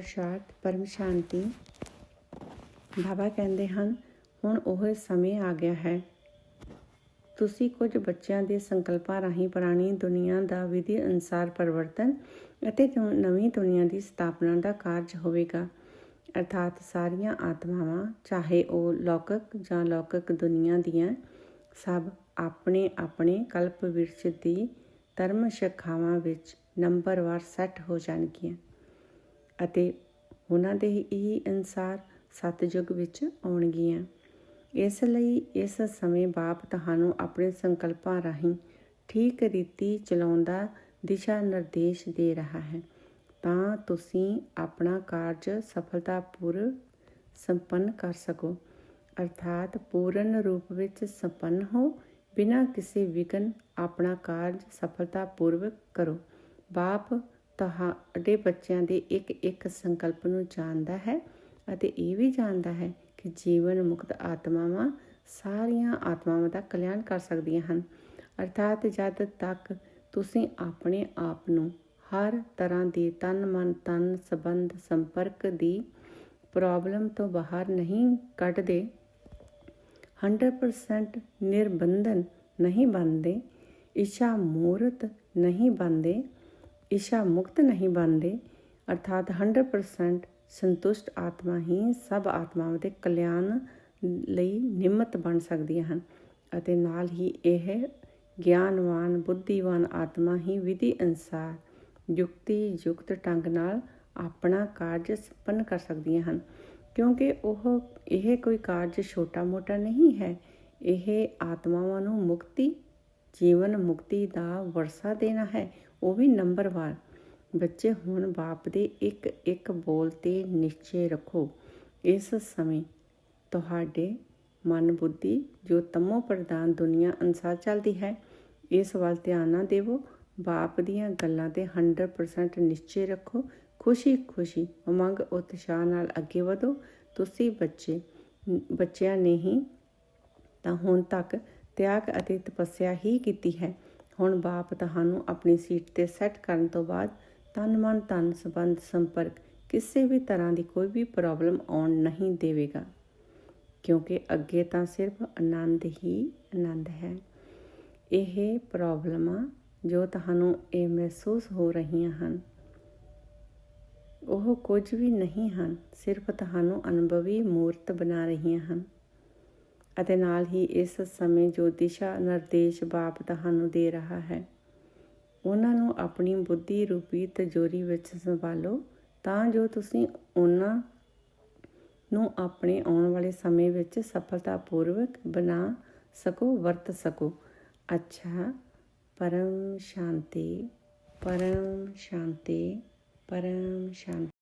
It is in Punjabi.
ਸ਼ਾਂਤ ਪਰਮ ਸ਼ਾਂਤੀ। ਬਾਬਾ ਕਹਿੰਦੇ ਹਨ, ਹੁਣ ਉਹ ਸਮੇਂ ਆ ਗਿਆ ਹੈ। ਤੁਸੀਂ ਕੁਝ ਬੱਚਿਆਂ ਦੇ ਸੰਕਲਪਾਂ ਰਾਹੀਂ ਪੁਰਾਣੀ ਦੁਨੀਆ ਦਾ ਵਿਧੀ ਅਨੁਸਾਰ ਪਰਿਵਰਤਨ ਅਤੇ ਨਵੀਂ ਦੁਨੀਆ ਦੀ ਸਥਾਪਨਾ ਦਾ ਕਾਰਜ ਹੋਵੇਗਾ। ਅਰਥਾਤ ਸਾਰੀਆਂ ਆਤਮਾਵਾਂ, ਚਾਹੇ ਉਹ ਲੌਕਿਕ ਜਾਂ ਲੌਕਿਕ ਦੁਨੀਆ ਦੀਆਂ, ਸਭ ਆਪਣੇ ਆਪਣੇ ਕਲਪ ਵਿਰਸ਼ ਦੀ ਧਰਮ ਸ਼ਾਖਾਵਾਂ ਵਿੱਚ ਨੰਬਰਵਾਰ ਸੈੱਟ ਹੋ ਜਾਣਗੀਆਂ। ਅਤੇ ਉਹਨਾਂ ਦੇ ਹੀ ਅਨੁਸਾਰ ਸਤਜੁਗ ਵਿੱਚ ਆਉਣਗੀਆਂ। ਇਸ ਲਈ ਇਸ ਸਮੇਂ ਬਾਪ ਤੁਹਾਨੂੰ ਆਪਣੇ ਸੰਕਲਪਾਂ ਰਾਹੀਂ ਠੀਕ ਰੀਤੀ ਚਲਾਉਂਦਾ ਦਿਸ਼ਾ ਨਿਰਦੇਸ਼ ਦੇ ਰਿਹਾ ਹੈ। ਤਾਂ ਤੁਸੀਂ ਆਪਣਾ ਕਾਰਜ ਸਫਲਤਾਪੂਰਵਕ ਸੰਪੰਨ ਕਰ ਸਕੋ। ਅਰਥਾਤ ਪੂਰਨ ਰੂਪ ਵਿੱਚ ਸੰਪੰਨ ਹੋ, ਬਿਨਾਂ ਕਿਸੇ ਵਿਘਨ ਆਪਣਾ ਕਾਰਜ ਸਫਲਤਾਪੂਰਵਕ ਕਰੋ। ਬਾਪ ਤੁਹਾਡੇ ਬੱਚਿਆਂ ਦੇ ਇੱਕ ਇੱਕ ਸੰਕਲਪ ਨੂੰ ਜਾਣਦਾ ਹੈ ਅਤੇ ਇਹ ਵੀ ਜਾਣਦਾ ਹੈ ਕਿ ਜੀਵਨ ਮੁਕਤ ਆਤਮਾਵਾਂ ਸਾਰੀਆਂ ਆਤਮਾਵਾਂ ਦਾ ਕਲਿਆਣ ਕਰ ਸਕਦੀਆਂ ਹਨ। ਅਰਥਾਤ ਜਦ ਤੱਕ ਤੁਸੀਂ ਆਪਣੇ ਆਪ ਨੂੰ ਹਰ ਤਰ੍ਹਾਂ ਦੀ ਤਨ ਮਨ ਤਨ ਸੰਬੰਧ, ਸੰਪਰਕ ਦੀ ਪ੍ਰੋਬਲਮ ਤੋਂ ਬਾਹਰ ਨਹੀਂ ਕੱਢਦੇ 100% ਨਿਰਬੰਧਨ ਨਹੀਂ ਬਣਦੇ, ਇੱਛਾ ਮੂਰਤ ਨਹੀਂ ਬਣਦੇ ਇਸ਼ਾ ਮੁਕਤ ਨਹੀਂ ਬਣਦੇ, ਅਰਥਾਤ 100% ਸੰਤੁਸ਼ਟ ਆਤਮਾ ਹੀ ਸਭ ਆਤਮਾਵਾਂ ਦੇ ਕਲਿਆਣ ਲਈ ਨਿਮਤ ਬਣ ਸਕਦੀਆਂ ਹਨ ਅਤੇ ਨਾਲ ਹੀ ਇਹ ਗਿਆਨਵਾਨ, ਬੁੱਧੀਵਾਨ ਆਤਮਾ ਹੀ ਵਿਧੀ ਅਨਸਾਰ ਯੁਕਤੀ ਯੁਕਤ ਢੰਗ ਨਾਲ ਆਪਣਾ ਕਾਰਜ ਸੰਪੰਨ ਕਰ ਸਕਦੀਆਂ ਹਨ, ਕਿਉਂਕਿ ਉਹ, ਇਹ ਕੋਈ ਕਾਰਜ ਛੋਟਾ ਮੋਟਾ ਨਹੀਂ ਹੈ, ਇਹ ਆਤਮਾਵਾਂ ਨੂੰ ਮੁਕਤੀ ਜੀਵਨ ਮੁਕਤੀ ਦਾ ਵਰਸਾ ਦੇਣਾ ਹੈ। ਉਹ ਵੀ ਨੰਬਰਵਾਰ ਬੱਚੇ ਹੁਣ ਬਾਪ ਦੇ ਇੱਕ ਇੱਕ ਬੋਲ ਤੇ ਨਿਸ਼ਚੈ ਰੱਖੋ। ਇਸ ਸਮੇਂ ਤੁਹਾਡੇ ਮਨ ਬੁੱਧੀ ਜੋ ਤਮੋ ਪ੍ਰਦਾਨ ਦੁਨੀਆ ਅਨਸਾਰ ਚੱਲਦੀ ਹੈ, ਇਸ ਵੱਲ ਧਿਆਨ ਨਾ ਦੇਵੋ। ਬਾਪ ਦੀਆਂ ਗੱਲਾਂ ਤੇ 100% ਨਿਸ਼ਚੈ ਰੱਖੋ। ਖੁਸ਼ੀ ਖੁਸ਼ੀ। ਉਮੰਗ, ਉਤਸ਼ਾਹ ਨਾਲ ਅੱਗੇ ਵਧੋ। ਤੁਸੀਂ ਬੱਚੇ, ਬੱਚਿਆਂ ਨੇ ਹੀ ਤਾਂ ਹੁਣ ਤੱਕ ਤਿਆਗ ਅਤੇ ਤਪੱਸਿਆ ਹੀ ਕੀਤੀ ਹੈ। ਹੁਣ ਬਾਪ ਤੁਹਾਨੂੰ ਆਪਣੀ ਸੀਟ ਤੇ ਸੈੱਟ ਕਰਨ ਤੋਂ ਬਾਅਦ ਤਨ ਮਨ ਤਨ ਸੰਬੰਧ ਸੰਪਰਕ ਕਿਸੇ ਵੀ ਤਰ੍ਹਾਂ ਦੀ ਕੋਈ ਵੀ ਪ੍ਰੋਬਲਮ ਆਉਣ ਨਹੀਂ ਦੇਵੇਗਾ। ਕਿਉਂਕਿ ਅੱਗੇ ਤਾਂ ਸਿਰਫ ਆਨੰਦ ਹੀ ਆਨੰਦ ਹੈ। ਇਹ ਪ੍ਰੋਬਲਮਾਂ ਜੋ ਤੁਹਾਨੂੰ ਇਹ ਮਹਿਸੂਸ ਹੋ ਰਹੀਆਂ ਹਨ, ਉਹ ਕੁਝ ਵੀ ਨਹੀਂ ਹਨ, ਸਿਰਫ ਤੁਹਾਨੂੰ ਅਨੁਭਵੀ ਮੂਰਤ ਬਣਾ ਰਹੀਆਂ ਹਨ। ਅਤੇ ਨਾਲ ਹੀ ਇਸ ਸਮੇਂ ਜੋ ਦਿਸ਼ਾ ਨਿਰਦੇਸ਼ ਬਾਪ ਤੁਹਾਨੂੰ ਦੇ ਰਿਹਾ ਹੈ, ਉਹਨਾਂ ਨੂੰ ਆਪਣੀ ਬੁੱਧੀ ਰੂਪੀ ਤਜੋਰੀ ਵਿੱਚ ਸੰਭਾਲੋ, ਤਾਂ ਜੋ ਤੁਸੀਂ ਉਹਨਾਂ ਨੂੰ ਆਪਣੇ ਆਉਣ ਵਾਲੇ ਸਮੇਂ ਵਿੱਚ ਸਫਲਤਾਪੂਰਵਕ ਬਣਾ ਸਕੋ, ਵਰਤ ਸਕੋ। ਅੱਛਾ, ਪਰਮ ਸ਼ਾਂਤੀ ਪਰਮ ਸ਼ਾਂਤੀ ਪਰਮ ਸ਼ਾਂਤੀ।